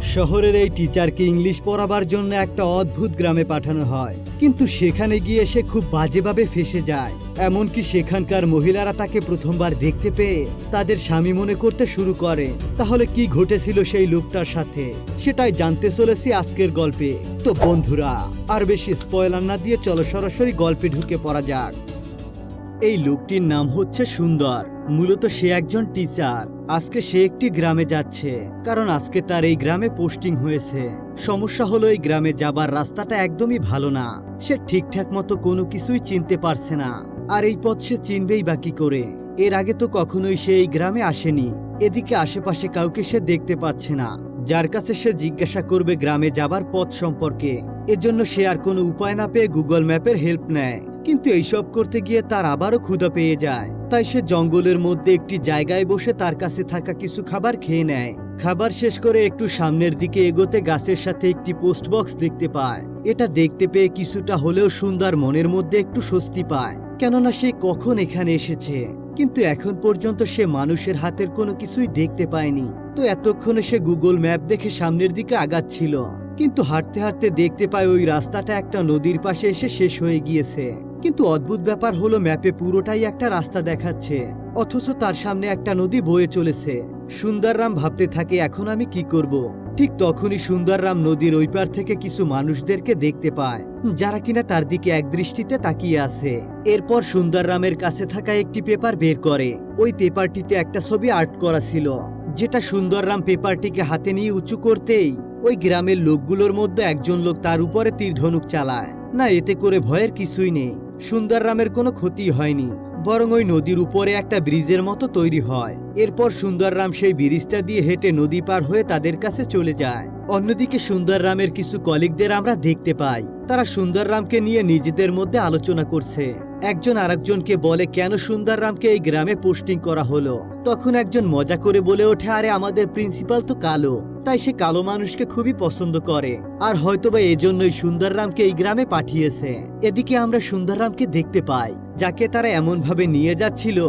শহরের এই টিচারকে ইংলিশ পড়াবার জন্য একটা অদ্ভুত গ্রামে পাঠানো হয়। কিন্তু সেখানে গিয়ে সে খুব বাজেভাবে ফেসে যায়। এমনকি সেখানকার মহিলারা তাকে প্রথমবার দেখতে পেয়ে তাদের স্বামী মনে করতে শুরু করে, তাহলে কি ঘটেছিল সেই লোকটার সাথে? সেটাই জানতে চলেছি আজকের গল্পে। তো বন্ধুরা, আর বেশি স্পয়লার না দিয়ে চলো সরাসরি গল্পে ঢুকে পড়া যাক। এই লোকটির নাম হচ্ছে সুন্দর। মূলত সে একজন টিচার। আজকে সে একটি গ্রামে যাচ্ছে, কারণ আজকে তার এই গ্রামে পোস্টিং হয়েছে। সমস্যা হলো এই গ্রামে যাবার রাস্তাটা একদমই ভালো না। সে ঠিকঠাক মতো কোনো কিছুই চিনতে পারছে না। আর এই পথ সে চিনবেই বা কি করে? এর আগে তো কখনোই সে এই গ্রামে আসেনি। এদিকে আশেপাশে কাউকে সে দেখতে পাচ্ছে না। যার কাছে সে জিজ্ঞাসা করবে গ্রামে যাবার পথ সম্পর্কে। এজন্য সে আর কোনো উপায় না পেয়ে গুগল ম্যাপের হেল্প নেয়। কিন্তু এইসব করতে গিয়ে তার আবারও ক্ষুধা পেয়ে যায়। তাই সে জঙ্গলের মধ্যে একটি জায়গায় বসে তার কাছে থাকা কিছু খাবার খেয়ে নেয়। খাবার শেষ করে একটু সামনের দিকে এগোতে গাছের সাথে একটি পোস্ট বক্স দেখতে পায়। এটা দেখতে পেয়ে কিছুটা হলেও সুন্দর মনের মধ্যে একটু স্বস্তি পায়। কেননা সে কখন এখানে এসেছে? কিন্তু এখন পর্যন্ত সে মানুষের হাতের কোনো কিছুই দেখতে পায়নি। তো এতক্ষণে সে গুগল ম্যাপ দেখে সামনের দিকে আগাচ্ছিল। কিন্তু হাঁটতে হাঁটতে দেখতে পায় ওই রাস্তাটা একটা নদীর পাশে এসে শেষ হয়ে গিয়েছে। কিন্তু অদ্ভুত ব্যাপার হলো ম্যাপে পুরোটাই একটা রাস্তা দেখাচ্ছে, অথচ তার সামনে একটা নদী বয়ে চলেছে। সুন্দররাম ভাবতে থাকে, এখন আমি কি করব। ঠিক তখনই সুন্দররাম নদীর ওই পার থেকে কিছু মানুষদেরকে দেখতে পায়, যারা কিনা তার দিকে এক দৃষ্টিতে তাকিয়ে আছে। এরপর সুন্দররামের কাছে থাকা একটি পেপার বের করে। ওই পেপারটিতে একটা ছবি আর্ট করা ছিল, যেটা সুন্দররাম পেপারটিকে হাতে নিয়ে উঁচু করতেই ওই গ্রামের লোকগুলোর মধ্যে একজন লোক তার উপরে তীর ধনুক চালায়। না, এতে করে ভয়ের কিছুই নেই। সুন্দররামের কোনো ক্ষতি হয়নি, বরং ওই নদীর উপরে একটা ব্রিজের মতো তৈরি হয়। এরপর সুন্দররাম সেই ব্রিজটা দিয়ে হেঁটে নদী পার হয়ে তাদের কাছে চলে যায়। অন্যদিকে সুন্দররামের কিছু কলিগদের আমরা দেখতে পাই। তারা সুন্দররামকে নিয়ে নিজেদের মধ্যে আলোচনা করছে। একজন আরেকজনকে বলে, কেন সুন্দররামকে এই গ্রামে পোস্টিং করা হলো? তখন একজন মজা করে বলে ওঠে, আরে, আমাদের প্রিন্সিপাল তো কালো। তাই সে কালো মানুষকে খুবই পছন্দ করে। আর হয়তোবা এজন্যই সুন্দররামকে এই গ্রামে পাঠিয়েছে। এদিকে আমরা সুন্দররামকে দেখতে পাই, যাকে তারা এমনভাবে নিয়ে যাচ্ছিল।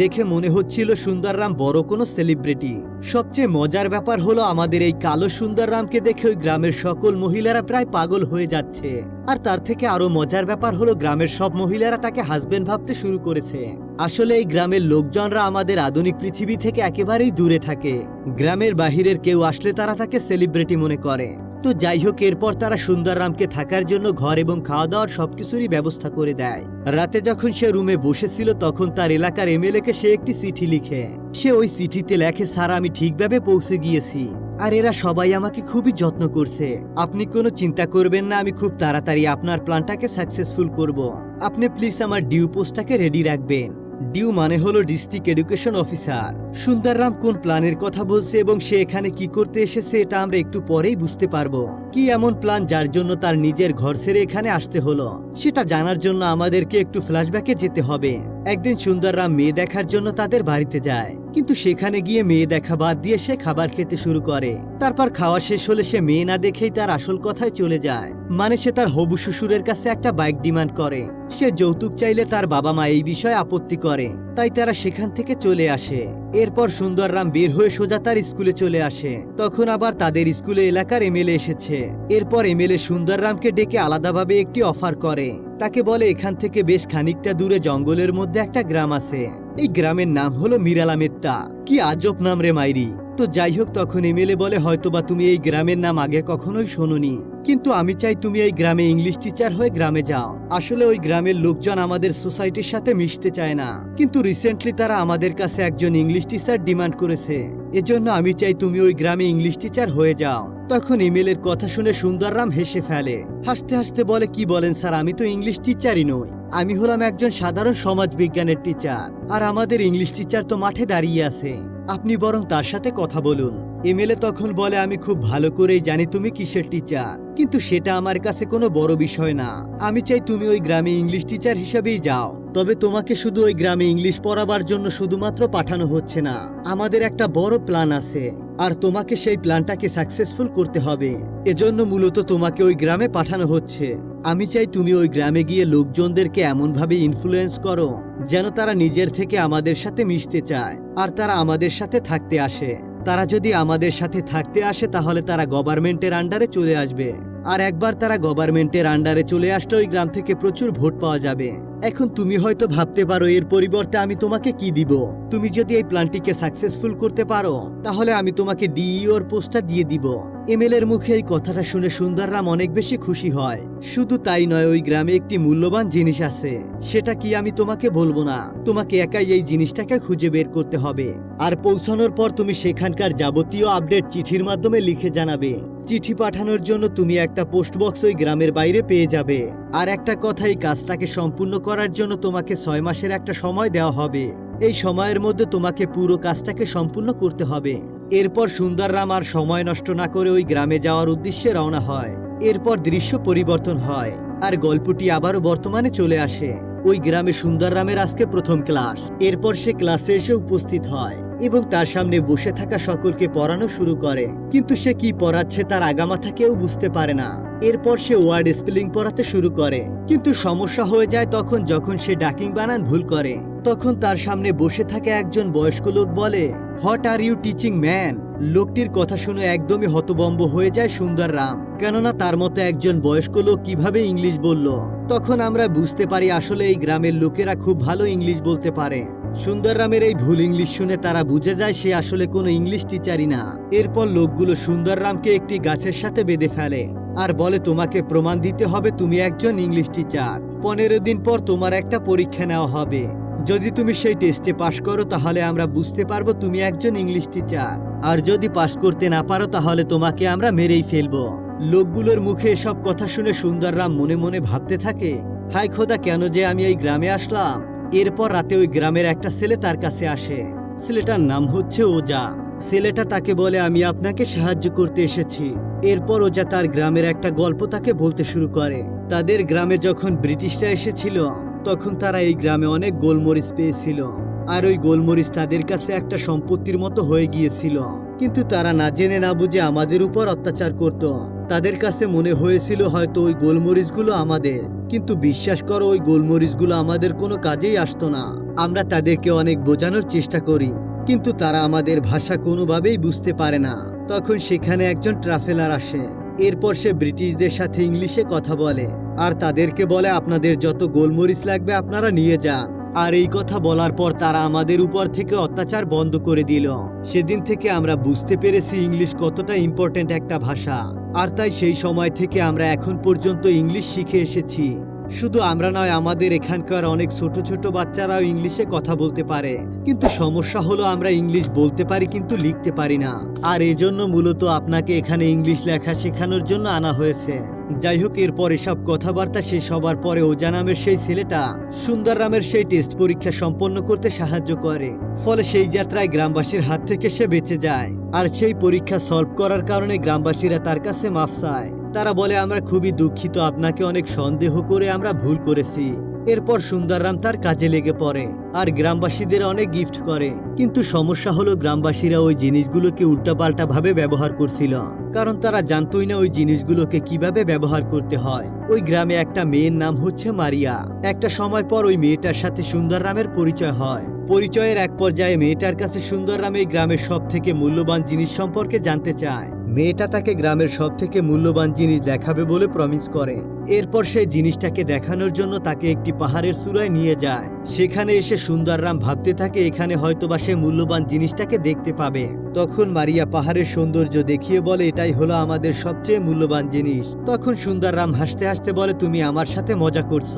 দেখে মনে হচ্ছিল সুন্দররাম বড় কোনো সেলিব্রিটি। সবচেয়ে মজার ব্যাপার হলো আমাদের এই কালো সুন্দররামকে দেখে ওই গ্রামের সকল মহিলারা প্রায় পাগল হয়ে যাচ্ছে। আর তার থেকে আরও মজার ব্যাপার হলো গ্রামের সব মহিলারা তাকে হাজবেন্ড ভাবতে শুরু করেছে। আসলে এই গ্রামের লোকজনরা আমাদের আধুনিক পৃথিবী থেকে একেবারেই দূরে থাকে। গ্রামের বাহিরের কেউ আসলে তারা তাকে সেলিব্রিটি মনে করে। তো যাই হোক, এরপর তারা সুন্দররামকে থাকার জন্য ঘর এবং খাওয়া দাওয়ার সবকিছুরই ব্যবস্থা করে দেয়। রাতে যখন সে রুমে বসেছিল, তখন তার এলাকার এমএলএ কে সে একটি চিঠি লিখে। সে ওই চিঠিতে লেখে, স্যার, আমি ঠিকভাবে পৌঁছে গিয়েছি। আর এরা সবাই আমাকে খুবই যত্ন করছে। আপনি কোনো চিন্তা করবেন না, আমি খুব তাড়াতাড়ি আপনার প্ল্যানটাকে সাকসেসফুল করব। আপনি প্লিজ আমার ডিউ পোস্টটাকে রেডি রাখবেন। ডিউ মানে হলো ডিস্ট্রিক্ট এডুকেশন অফিসার সুন্দররাম কোন প্ল্যানের কথা বলছে এবং সে এখানে কি করতে এসেছে এটা আমরা একটু পরেই বুঝতে পারব। কি এমন প্ল্যান যার জন্য তার নিজের ঘর ছেড়ে এখানে আসতে হলো? সেটা জানার জন্য আমাদেরকে একটু ফ্ল্যাশব্যাকে যেতে হবে। একদিন সুন্দররাম মেয়ে দেখার জন্য তাদের বাড়িতে যায়। কিন্তু সেখানে গিয়ে মেয়ে দেখা বাদ দিয়ে সে খাবার খেতে শুরু করে। তারপর খাওয়া শেষ হলে সে মেয়ে না দেখেই তার আসল কথায় চলে যায়। মানে সে তার হবু শ্বশুরের কাছে একটা বাইক ডিমান্ড করে। সে যৌতুক চাইলে তার বাবা মা এই বিষয়ে আপত্তি করে। তাই তারা সেখান থেকে চলে আসে। এরপর সুন্দররাম বের হয়ে সোজা তার স্কুলে চলে আসে। তখন আবার তাদের স্কুলে এলাকার এমএলএ এসেছে। এরপর এমএলএ সুন্দররামকে ডেকে আলাদাভাবে একটি অফার করে। তাকে বলে, এখান থেকে বেশ খানিকটা দূরে জঙ্গলের মধ্যে একটা গ্রাম আছে। এই গ্রামের নাম হলো মিরালামেত্তা কি আজব নাম রে মাইরি। তো যাই হোক, তখন এমএলএ বলে, হয়তোবা তুমি এই গ্রামের নাম আগে কখনোই শোনোনি। কিন্তু আমি চাই তুমি এই গ্রামে ইংলিশ টিচার হয়ে গ্রামে যাও। আসলে ওই গ্রামের লোকজন আমাদের সোসাইটির সাথে মিশতে চায় না। কিন্তু রিসেন্টলি তারা আমাদের কাছে একজন ইংলিশ টিচার ডিমান্ড করেছে। এজন্য আমি চাই তুমি ওই গ্রামে ইংলিশ টিচার হয়ে যাও। তখন ইমেলের কথা শুনে সুন্দররাম হেসে ফেলে। হাসতে হাসতে বলে, কি বলেন স্যার, আমি তো ইংলিশ টিচারই নই। আমি হলাম একজন সাধারণ সমাজ বিজ্ঞানের টিচার আর আমাদের ইংলিশ টিচার তো মাঠে দাঁড়িয়ে আছে। আপনি বরং তার সাথে কথা বলুন। এমএলএ তখন বলে, আমি খুব ভালো করেই জানি তুমি কিসের টিচার কিন্তু সেটা আমার কাছে কোনো বড় বিষয় না। আমি চাই তুমি ওই গ্রামে ইংলিশ টিচার হিসেবেই যাও। তবে তোমাকে শুধু ওই গ্রামে ইংলিশ পড়াবার জন্য শুধুমাত্র পাঠানো হচ্ছে না, আমাদের একটা বড় প্ল্যান আছে। আর তোমাকে সেই প্ল্যানটাকে সাকসেসফুল করতে হবে। এজন্য মূলত তোমাকে ওই গ্রামে পাঠানো হচ্ছে। আমি চাই তুমি ওই গ্রামে গিয়ে লোকজনদেরকে এমনভাবে ইনফ্লুয়েন্স করো, যেন তারা নিজের থেকে আমাদের সাথে মিশতে চায়, আর তারা আমাদের সাথে থাকতে আসে। তারা যদি আমাদের সাথে থাকতে আসে, তাহলে তারা গভর্নমেন্টের আন্ডারে চলে আসবে। আর একবার তারা গভর্নমেন্টের আন্ডারে চলে আসলে ওই গ্রাম থেকে প্রচুর ভোট পাওয়া যাবে। এখন তুমি হয়তো ভাবতে পারো, এর পরিবর্তে আমি তোমাকে কি দিব? তুমি যদি এই প্ল্যানটিকে সাকসেসফুল করতে পারো, তাহলে আমি তোমাকে ডিইওর পোস্টটা দিয়ে দিব। এমএল এর মুখে এই কথাটা শুনে সুন্দররাম অনেক বেশি খুশি হয়। শুধু তাই নয়, ওই গ্রামে একটি মূল্যবান জিনিস আছে। সেটা কি আমি তোমাকে বলব না? তোমাকে একাই এই জিনিসটাকে খুঁজে বের করতে হবে। আর পৌঁছানোর পর তুমি সেখানকার যাবতীয় আপডেট চিঠির মাধ্যমে লিখে জানাবে। চিঠি পাঠানোর জন্য তুমি একটা পোস্টবক্স ওই গ্রামের বাইরে পেয়ে যাবে। আর একটা কথা, এই কাজটাকে সম্পূর্ণ করার জন্য তোমাকে ছয় মাসের একটা সময় দেওয়া হবে। এই সময়ের মধ্যে তোমাকে পুরো কাজটাকে সম্পূর্ণ করতে হবে। এরপর সুন্দর রাম আর সময় নষ্ট না করে ওই গ্রামে যাওয়ার উদ্দেশ্যে রওনা হয়। এরপর দৃশ্য পরিবর্তন হয় আর গল্পটি আবারও বর্তমানে চলে আসে। ওই গ্রামে সুন্দর রামের আজকে প্রথম ক্লাস। এরপর সে ক্লাসে এসে উপস্থিত হয়। এবং তার সামনে বসে থাকা সকলকে পড়ানো শুরু করে। কিন্তু সে কি পড়াচ্ছে তার আগামাথা কেউ বুঝতে পারে না। এরপর সে ওয়ার্ড স্পেলিং পড়াতে শুরু করে। কিন্তু সমস্যা হয়ে যায় তখন যখন সে ডাকিং বানান ভুল করে। তখন তার সামনে বসে থাকা একজন বয়স্ক লোক বলে, what are you teaching man? লোকটির কথা শুনে একদমই হতবম্ব হয়ে যায় সুন্দর রাম। কেননা তার মতো একজন বয়স্ক লোক কীভাবে ইংলিশ বলল? তখন আমরা বুঝতে পারি আসলে এই গ্রামের লোকেরা খুব ভালো ইংলিশ বলতে পারে। সুন্দররামের এই ভুল ইংলিশ শুনে তারা বুঝে যায় সে আসলে কোনো ইংলিশ টিচারই না। এরপর লোকগুলো সুন্দররামকে একটি গাছের সাথে বেঁধে ফেলে। আর বলে, তোমাকে প্রমাণ দিতে হবে, তুমি একজন ইংলিশ টিচার। পনেরো দিন পর তোমার একটা পরীক্ষা নেওয়া হবে। যদি তুমি সেই টেস্টে পাশ করো, তাহলে আমরা বুঝতে পারব তুমি একজন ইংলিশ টিচার আর যদি পাশ করতে না পারো, তাহলে তোমাকে আমরা মেরেই ফেলব। লোকগুলোর মুখে এসব কথা শুনে সুন্দররাম মনে মনে ভাবতে থাকে, হাই খোদা, কেন যে আমি এই গ্রামে আসলাম? এরপর রাতে ওই গ্রামের একটা ছেলে তার কাছে আসে। ছেলেটার নাম হচ্ছে ওজা। ছেলেটা তাকে বলে, আমি আপনাকে সাহায্য করতে এসেছি। এরপর ওজা তার গ্রামের একটা গল্প তাকে বলতে শুরু করে। তাদের গ্রামে যখন ব্রিটিশরা এসেছিল তখন তারা এই গ্রামে অনেক গোলমরিচ পেয়েছিল। আর ওই গোলমরিচ তাদের কাছে একটা সম্পত্তির মতো হয়ে গিয়েছিল। কিন্তু তারা না জেনে না বুঝে আমাদের উপর অত্যাচার করত। তাদের কাছে মনে হয়েছিল হয়তো ওই গোলমরিচগুলো আমাদের। কিন্তু বিশ্বাস করো, ওই গোলমরিচগুলো আমাদের কোনো কাজেই আসতো না। আমরা তাদেরকে অনেক বোঝানোর চেষ্টা করি। কিন্তু তারা আমাদের ভাষা কোনোভাবেই বুঝতে পারে না। তখন সেখানে একজন ট্রাভেলার আসে। এরপর সে ব্রিটিশদের সাথে ইংলিশে কথা বলে। আর তাদেরকে বলে, আপনাদের যত গোলমরিচ লাগবে, আপনারা নিয়ে যান। আর এই কথা বলার পর তারা আমাদের উপর থেকে অত্যাচার বন্ধ করে দিল। সেদিন থেকে আমরা বুঝতে পেরেছি ইংলিশ কতটা ইম্পর্ট্যান্ট একটা ভাষা। আর তাই সেই সময় থেকে আমরা এখন পর্যন্ত ইংলিশ শিখে এসেছি। শুধু আমরা নয়, আমাদের এখানকার অনেক ছোট ছোট বাচ্চারাও ইংলিশে কথা বলতে পারে। কিন্তু সমস্যা হলো আমরা ইংলিশ বলতে পারি কিন্তু লিখতে পারি না। আর এজন্য মূলত আপনাকে এখানে ইংলিশ লেখা শেখানোর জন্য আনা হয়েছে। যাই হোক, এরপর এসব কথাবার্তা শেষ হবার পরে ওজা নামের সেই ছেলেটা সুন্দররামের সেই টেস্ট পরীক্ষা সম্পন্ন করতে সাহায্য করে। ফলে সেই যাত্রায় গ্রামবাসীর হাত থেকে সে বেঁচে যায়। আর সেই পরীক্ষা সলভ করার কারণে গ্রামবাসীরা তার কাছে মাফ চায়। তারা বলে, আমরা খুবই দুঃখিত, আপনাকে অনেক সন্দেহ করে আমরা ভুল করেছি। এরপর সুন্দররাম তার কাজে লেগে পড়ে আর গ্রামবাসীদের অনেক গিফট করে। কিন্তু সমস্যা হলো, গ্রামবাসীরা ওই জিনিসগুলোকে উল্টাপাল্টা ভাবে ব্যবহার করছিল। কারণ তারা জানতোই না ওই জিনিসগুলোকে কীভাবে ব্যবহার করতে হয়। ওই গ্রামে একটা মেয়ের নাম হচ্ছে মারিয়া। একটা সময় পর ওই মেয়েটার সাথে সুন্দররামের পরিচয় হয়। পরিচয়ের এক পর্যায়ে মেয়েটার কাছে সুন্দররাম এই গ্রামের সব থেকে মূল্যবান জিনিস সম্পর্কে জানতে চায়। মেয়েটা তাকে গ্রামের সব থেকে মূল্যবান জিনিস দেখাবে বলে প্রমিস করে। এরপর সেই জিনিসটাকে দেখানোর জন্য তাকে একটি পাহাড়ের চূড়ায় নিয়ে যায়। সেখানে এসে সুন্দররাম ভাবতে থাকে এখানে হয়তোবা সে মূল্যবান জিনিসটাকে দেখতে পাবে। তখন মারিয়া পাহাড়ের সৌন্দর্য দেখিয়ে বলে, এটাই হলো আমাদের সবচেয়ে মূল্যবান জিনিস। তখন সুন্দররাম হাসতে হাসতে বলে, তুমি আমার সাথে মজা করছ।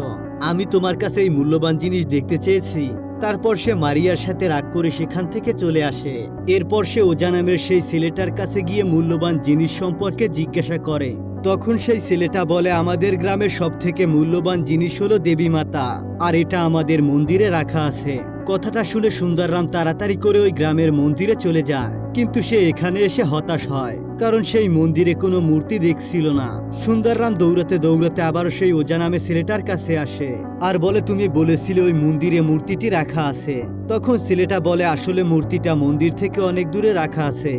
আমি তোমার কাছে এই মূল্যবান জিনিস দেখতে চেয়েছি। তারপর সে মারিয়ার সাথে রাগ করে সেখান থেকে চলে আসে। এরপর সে ওজা নামের সেই ছেলেটার কাছে গিয়ে মূল্যবান জিনিস সম্পর্কে জিজ্ঞাসা করে। তখন সেই ছেলেটা বলে, আমাদের গ্রামের সব থেকে মূল্যবান জিনিস হলো দেবী মাতা, আর এটা আমাদের মন্দিরে রাখা আছে। কথাটা শুনে সুন্দররাম তাড়াতাড়ি করে ওই গ্রামের মন্দিরে চলে যায়। কিন্তু সে এখানে এসে হতাশ হয়, কারণ সেই মন্দিরে কোনো মূর্তি দেখছিল না। সুন্দররাম দৌড়াতে দৌড়াতে আবারও সেই ওজা নামে ছেলেটার কাছে আসে আর বলে, তুমি বলেছিলে ওই মন্দিরে মূর্তিটি রাখা আছে। তখন ছেলেটা বলে, আসলে মূর্তিটা মন্দির থেকে অনেক দূরে রাখা আছে,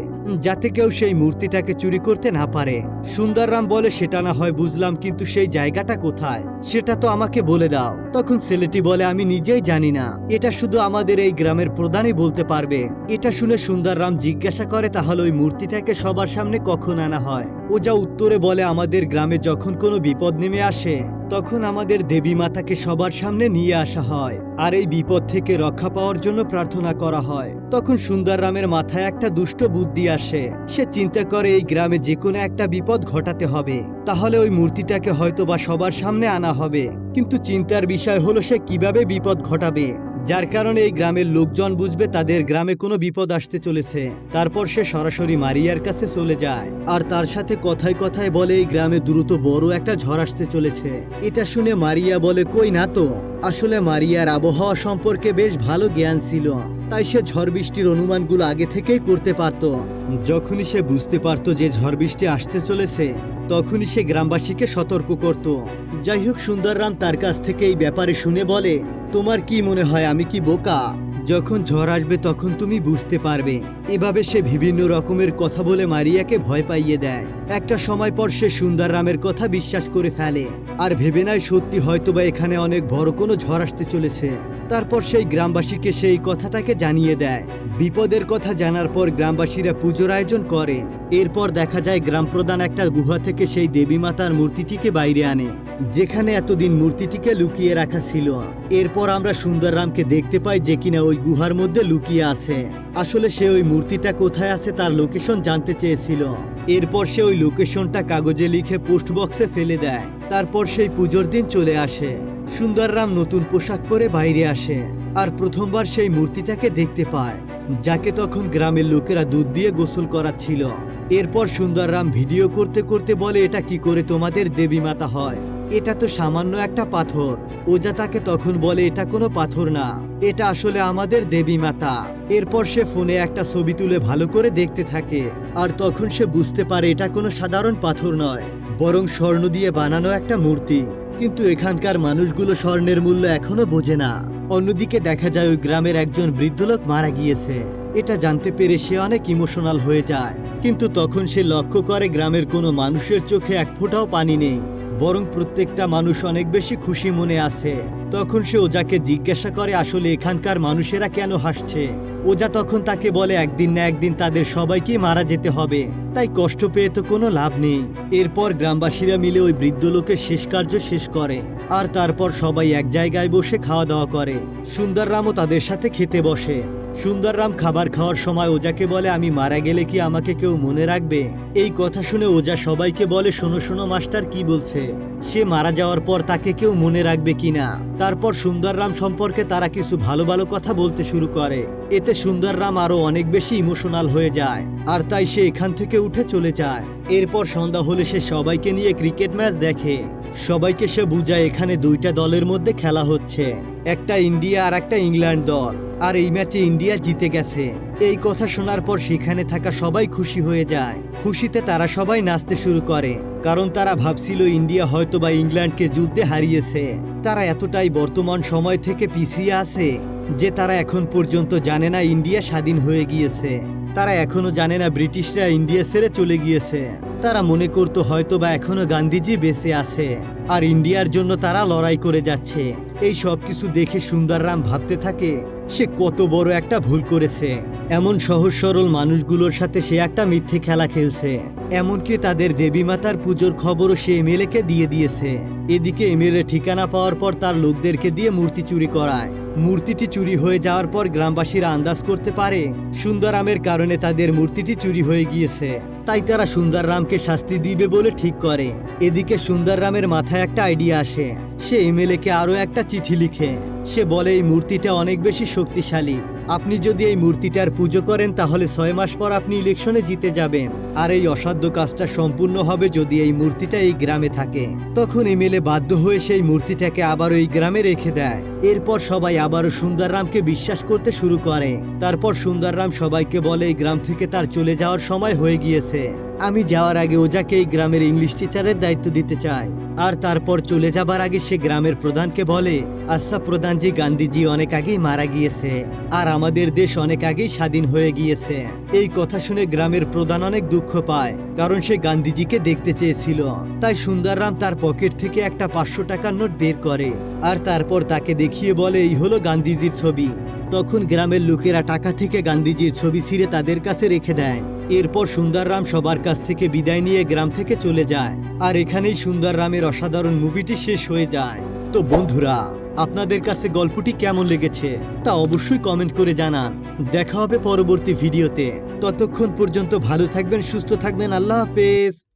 যাতে কেউ সেই মূর্তিটাকে চুরি করতে না পারে। সুন্দররাম বলে, সেটা না হয় বুঝলাম, কিন্তু সেই জায়গাটা কোথায়? সেটা তো আমাকে বলে দাও। তখন ছেলেটি বলে, আমি নিজেই জানি না। এটা শুধু আমাদের এই গ্রামের প্রধানই বলতে পারবে। এটা শুনে সুন্দররাম জিজ্ঞাসা জিজ্ঞাসা করে, তাহলে ওই মূর্তিটাকে সবার সামনে কখন আনা হয়? ও যা উত্তরে বলে, আমাদের গ্রামে যখন কোনো বিপদ নেমে আসে, তখন আমাদের দেবী মাতাকে সবার সামনে নিয়ে আসা হয় আর এই বিপদ থেকে রক্ষা পাওয়ার জন্য প্রার্থনা করা হয়। তখন সুন্দররামের মাথায় একটা দুষ্ট বুদ্ধি আসে। সে চিন্তা করে, এই গ্রামে যে কোনো একটা বিপদ ঘটাতে হবে। তাহলে ওই মূর্তিটাকে হয়তো বা সবার সামনে আনা হবে। কিন্তু চিন্তার বিষয় হলো, সে কীভাবে বিপদ ঘটাবে? যার কারণে এই গ্রামের লোকজন বুঝবে তাদের গ্রামে কোনো বিপদ আসতে চলেছে। তারপর সে সরাসরি মারিয়ার কাছে চলে যায়। আর তার সাথে কথায় কথায় বলে এই গ্রামে দ্রুত বড় একটা ঝড় আসতে চলেছে। এটা শুনে মারিয়া বলে, কই না তো? আসলে মারিয়ার আবহাওয়া সম্পর্কে বেশ ভালো জ্ঞান ছিল। তাই সে ঝড় বৃষ্টির অনুমানগুলো আগে থেকেই করতে পারত। যখনই সে বুঝতে পারত যে ঝড় বৃষ্টি আসতে চলেছে, তখনই সে গ্রামবাসীকে সতর্ক করত। যাই হোক, সুন্দররাম তার কাছ থেকে এই ব্যাপারে শুনে বলে তোমার কি মনে হয় আমি কি বোকা? যখন ঝড় আসবে তখন তুমি বুঝতে পারবে। এভাবে সে বিভিন্ন রকমের কথা বলে মারিয়াকে ভয় পাইয়ে দেয়। একটা সময় পর সে সুন্দর রামের কথা বিশ্বাস করে ফেলে। আর ভেবে নাই সত্যি হয়তোবা এখানে অনেক বড় কোনো ঝড় আসতে চলেছে। তারপর সেই গ্রামবাসীকে সেই কথাটাকে জানিয়ে দেয়। বিপদের কথা জানার পর গ্রামবাসীরা পুজোর আয়োজন করে। এরপর দেখা যায় গ্রাম প্রধান একটা গুহা থেকে সেই দেবী মাতার মূর্তিটিকে বাইরে আনে, যেখানে এতদিন মূর্তিটিকে লুকিয়ে রাখা ছিল। এরপর আমরা সুন্দররামকে দেখতে পাই যে কিনা ওই গুহার মধ্যে লুকিয়ে আছে। আসলে সে ওই মূর্তিটা কোথায় আছে তার লোকেশন জানতে চেয়েছিল। এরপর সে ওই লোকেশনটা কাগজে লিখে পোস্ট বক্সে ফেলে দেয়। তারপর সেই পুজোর দিন চলে আসে। সুন্দররাম নতুন পোশাক পরে বাইরে আসে আর প্রথমবার সেই মূর্তিটাকে দেখতে পায়, যাকে তখন গ্রামের লোকেরা দুধ দিয়ে গোসল করাচ্ছিল। এরপর সুন্দররাম ভিডিও করতে করতে বলে, এটা কি করে তোমাদের দেবী মাতা হয়? এটা তো সামান্য একটা পাথর। ওজা তাকে তখন বলে, এটা কোনো পাথর না, এটা আসলে আমাদের দেবী মাতা। এরপর সে ফোনে একটা ছবি তুলে ভালো করে দেখতে থাকে, আর তখন সে বুঝতে পারে এটা কোনো সাধারণ পাথর নয়, বরং স্বর্ণ দিয়ে বানানো একটা মূর্তি। কিন্তু এখানকার মানুষগুলো স্বর্ণের মূল্য এখনও বোঝে না। অন্যদিকে দেখা যায় ওই গ্রামের একজন বৃদ্ধ লোক মারা গিয়েছে। এটা জানতে পেরে সে অনেক ইমোশনাল হয়ে যায়। কিন্তু তখন সে লক্ষ্য করে গ্রামের কোনো মানুষের চোখে এক ফোঁটাও পানি নেই। বরং প্রত্যেকটা মানুষ অনেক বেশি খুশি মনে আছে। তখন সে ওজাকে জিজ্ঞাসা করে, আসলে এখানকার মানুষেরা কেন হাসছে? ওজা তখন তাকে বলে, একদিন না একদিন তাদের সবাইকে মারা যেতে হবে। তাই কষ্ট পেয়ে তো কোনো লাভ নেই। এরপর গ্রামবাসীরা মিলে ওই বৃদ্ধ লোকের শেষ কার্য শেষ করে। আর তারপর সবাই এক জায়গায় বসে খাওয়া দাওয়া করে সুন্দররামও তাদের সাথে খেতে বসে। সুন্দররাম খাবার খাওয়ার সময় ওজাকে বলে, আমি মারা গেলে কি আমাকে কেউ মনে রাখবে? এই কথা শুনে ওজা সবাইকে বলে, শোনো শোনো, মাস্টার, কি বলছে? সে মারা যাওয়ার পর তাকে কেউ মনে রাখবে কিনা তারপর সুন্দররাম সম্পর্কে তারা কিছু ভালো ভালো কথা বলতে শুরু করে। এতে সুন্দররাম আরও অনেক বেশি ইমোশনাল হয়ে যায় আর তাই সে এখান থেকে উঠে চলে যায়। এরপর সন্ধ্যা হলে সে সবাইকে নিয়ে ক্রিকেট ম্যাচ দেখে। সবাইকে সে বুঝায়, এখানে দুইটা দলের মধ্যে খেলা হচ্ছে, একটা ইন্ডিয়া আর একটা ইংল্যান্ড দল। আর এই ম্যাচে ইন্ডিয়া জিতে গেছে। এই কথা শোনার পর সেখানে থাকা সবাই খুশি হয়ে যায়। খুশিতে তারা সবাই নাচতে শুরু করে। কারণ তারা ভাবছিল ইন্ডিয়া হয়তো বা ইংল্যান্ডকে যুদ্ধে হারিয়েছে। তারা এতটাই বর্তমান সময় থেকে পিছিয়ে আছে যে তারা এখন পর্যন্ত জানে না ইন্ডিয়া স্বাধীন হয়ে গিয়েছে। তারা এখনও জানে না ব্রিটিশরা ইন্ডিয়া ছেড়ে চলে গিয়েছে। তারা মনে করতো হয়তো বা এখনও গান্ধীজি বেঁচে আছে। আর ইন্ডিয়ার জন্য তারা লড়াই করে যাচ্ছে। এই সব কিছু দেখে সুন্দররাম ভাবতে থাকে সে কত বড় একটা ভুল করেছে। এমন সহজ সরল মানুষগুলোর সাথে সে একটা মিথ্যে খেলা খেলছে। এমনকি তাদের দেবী মাতার পুজোর খবরও সে এমএলএ কে দিয়ে দিয়েছে। এদিকে এমএলএ ঠিকানা পাওয়ার পর তার লোকদেরকে দিয়ে মূর্তি চুরি করায়। মূর্তিটি চুরি হয়ে যাওয়ার পর গ্রামবাসীরা আন্দাজ করতে পারে সুন্দরামের কারণে তাদের মূর্তিটি চুরি হয়ে গিয়েছে। তাই তারা সুন্দররামকে শাস্তি দিবে বলে ঠিক করে। এদিকে সুন্দররামের মাথায় একটা আইডিয়া আসে। সে এমএলএ কে আরও একটা চিঠি লিখে সে বলে, এই মূর্তিটা অনেক বেশি শক্তিশালী। আপনি যদি এই মূর্তিটার পুজো করেন, তাহলে ছয় মাস পর আপনি ইলেকশনে জিতে যাবেন। আর এই অসাধ্য কাজটা সম্পূর্ণ হবে যদি এই মূর্তিটা এই গ্রামে থাকে। তখন এমএলএ বাধ্য হয়ে সেই মূর্তিটাকে আবার ওই গ্রামে রেখে দেয়। এরপর সবাই আবারও সুন্দররামকে বিশ্বাস করতে শুরু করে। তারপর সুন্দররাম সবাইকে বলে, এই গ্রাম থেকে তার চলে যাওয়ার সময় হয়ে গিয়েছে। আমি যাওয়ার আগে ওজাকে এই গ্রামের ইংলিশ টিচারের দায়িত্ব দিতে চাই। আর তারপর চলে যাবার আগে সে গ্রামের প্রধানকে বলে আচ্ছা প্রধানজি, গান্ধীজি অনেক আগেই মারা গিয়েছে। আর আমাদের দেশ অনেক আগেই স্বাধীন হয়ে গিয়েছে। এই কথা শুনে গ্রামের প্রধান অনেক দুঃখ পায়, কারণ সে গান্ধীজিকে দেখতে চেয়েছিল। তাই সুন্দররাম তার পকেট থেকে একটা পাঁচশো টাকার নোট বের করে আর তারপর তাকে দেখিয়ে বলে, এই হলো গান্ধীজির ছবি। তখন গ্রামের লোকেরা টাকা থেকে গান্ধীজির ছবি ছিঁড়ে তাদের কাছে রেখে দেয়। এরপর সুন্দররাম সবার কাছ থেকে বিদায় নিয়ে গ্রাম থেকে চলে যায়। আর এখানেই সুন্দররামের অসাধারণ মুভিটি শেষ হয়ে যায়। তো বন্ধুরা আপনাদের কাছে গল্পটি কেমন লেগেছে তা অবশ্যই কমেন্ট করে জানান। দেখা হবে পরবর্তী ভিডিওতে। ততক্ষণ পর্যন্ত ভালো থাকবেন, সুস্থ থাকবেন। আল্লাহ হাফেজ।